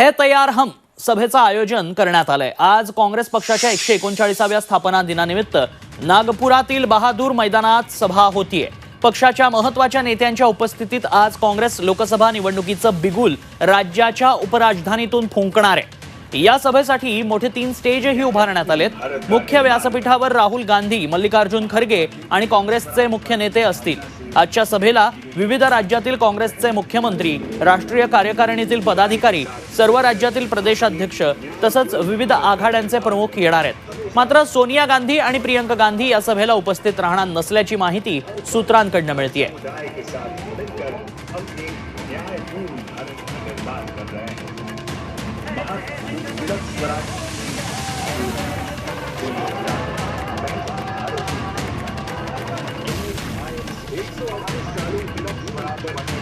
है तयार हम सभेचं आयोजन करण्यात आलंय. आज काँग्रेस पक्षाच्या एकशे एकोणचाळीसाव्या स्थापना दिनानिमित्त नागपुरातील बहादूर मैदानात सभा होतीये. पक्षाच्या महत्त्वाच्या नेत्यांच्या उपस्थितीत आज काँग्रेस लोकसभा निवडणुकीचं बिगुल राज्याच्या उपराजधानीतून फुंकणार आहे. या सभेसाठी मोठे तीन स्टेजही उभारण्यात आलेत. मुख्य व्यासपीठावर राहुल गांधी मल्लिकार्जुन खरगे आणि काँग्रेसचे मुख्य नेते असतील. आजच्या सभेला विविध राज्यातील काँग्रेसचे मुख्यमंत्री राष्ट्रीय कार्यकारिणीतील पदाधिकारी सर्व राज्यातील प्रदेशाध्यक्ष तसंच विविध आघाड्यांचे प्रमुख येणार आहेत. मात्र सोनिया गांधी आणि प्रियंका गांधी या सभेला उपस्थित राहणार नसल्याची माहिती सूत्रांकडनं मिळतीये. न्याय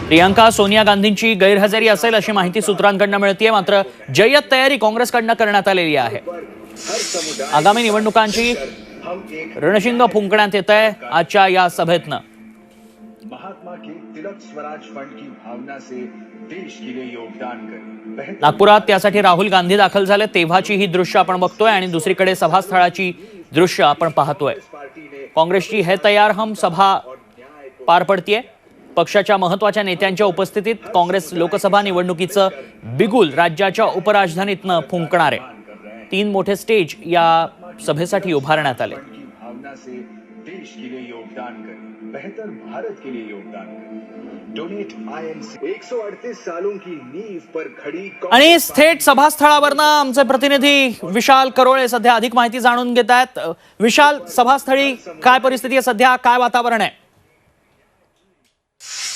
प्रियंका सोनिया गांधींची गैरहजेरी असेल अशी माहिती सूत्रांकडनं मिळतीये. मात्र जय्यत तयारी काँग्रेसकडनं करण्यात आलेली आहे. आगामी निवडणुकांची रणशिंग फुंकण्यात येत आहे आजच्या या सभेतनं. महात्मा के तिलक स्वराज फंड की भावना से देश के लिए योगदान करें। बेहतर नागपुरात त्यासाठी राहुल गांधी दाखल झाले तेव्हाची ही दृश्य आपण बघतोय आणि दुसरीकडे सभास्थळाची दृश्य आपण पाहतोय. काँग्रेसची हे तयार हम सभा पार पडतीये. पक्षाच्या महत्त्वाच्या नेत्यांच्या उपस्थितीत काँग्रेस लोकसभा निवडणुकीचं बिगुल राज्याच्या उपराजधानीतनं फुंकणार आहे. तीन मोठे स्टेज या सभेसाठी उभारण्यात आले. फंड की भावना से देश के लिए योगदान करें. बेहतर भारत के लिए योगदान करें. डोनेट आई एन सी एक सौ अड़तीस सालों की नींव पर खड़ी आणि थेट सभास्थळावरनं आमचे प्रतिनिधी विशाल करोळे सध्या अधिक माहिती जाणून घेत आहेत. विशाल सभास्थळी काय परिस्थिती आहे? सध्या काय वातावरण आहे?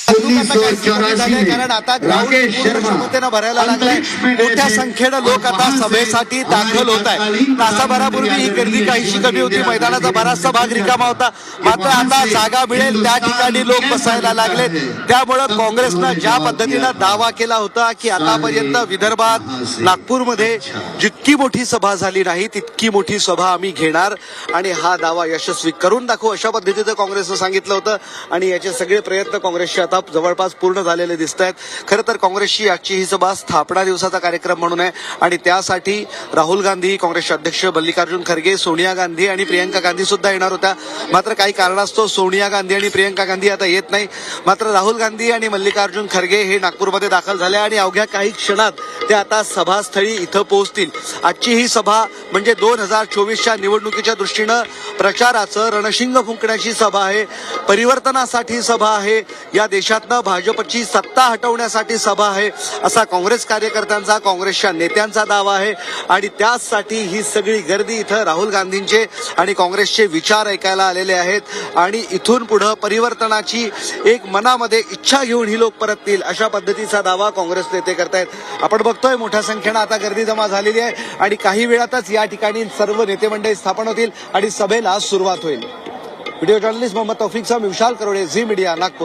कारण आता ग्राउंड राकेश पूर्ण शर्मा क्षमतेनं भरायला लागलाय. मोठ्या संख्येनं लोक आता सभेसाठी दाखल होत आहे तासाभरापूर्वी ही गर्दी काहीशी कमी होती. मैदानाचा बराचसा भाग रिकामा होता. मात्र आता जागा मिळेल त्या ठिकाणी लोक बसायला लागले त्यामुळं काँग्रेसनं ज्या पद्धतीनं दावा केला होता की आतापर्यंत विदर्भात नागपूरमध्ये जितकी मोठी सभा झाली नाही तितकी मोठी सभा आम्ही घेणार. आणि हा दावा यशस्वी करून दाखवू. अशा पद्धतीचं काँग्रेसनं सांगितलं होतं. आणि याचे सगळे प्रयत्न काँग्रेसचे आता जवळपास पूर्ण झालेले दिसत आहेत खरं तर काँग्रेसची आजची ही सभा स्थापना दिवसाचा कार्यक्रम म्हणून आहे. आणि त्यासाठी राहुल गांधी काँग्रेसचे अध्यक्ष मल्लिकार्जुन खरगे सोनिया गांधी आणि प्रियंका गांधी सुद्धा येणार होत्या. मात्र काही कारणास्तव सोनिया गांधी आणि प्रियंका गांधी आता येत नाही. मात्र राहुल गांधी आणि मल्लिकार्जुन खरगे हे नागपूरमध्ये दाखल झाले आणि अवघ्या काही क्षणात ते आता सभास्थळी इथं पोहोचतील. आजची ही सभा म्हणजे दोन हजार चोवीसच्या निवडणुकीच्या दृष्टीनं प्रचाराचं रणशिंग फुंकण्याची सभा आहे. परिवर्तनासाठी सभा आहे. या देशातनं भाजपची सत्ता हटवण्यासाठी सभा आहे असा काँग्रेस कार्यकर्त्यांचा काँग्रेसच्या नेत्यांचा दावा आहे. आणि त्याचसाठी ही सगळी गर्दी इथं राहुल गांधींचे आणि काँग्रेसचे विचार ऐकायला आलेले आहेत. आणि इथून पुढं परिवर्तनाची एक मनामध्ये इच्छा घेऊन ही लोक परततील अशा पद्धतीचा दावा काँग्रेस नेते करतायत आपण बघतोय मोठ्या संख्येनं आता गर्दी जमा झालेली आहे. आणि काही वेळातच या ठिकाणी सर्व नेते मंडळी स्थापन होतील आणि सभेला सुरुवात होईल. व्हिडिओ जर्नलिस्ट मोहम्मद तौफिकचा विशाल करोडे झी मीडिया नागपूर.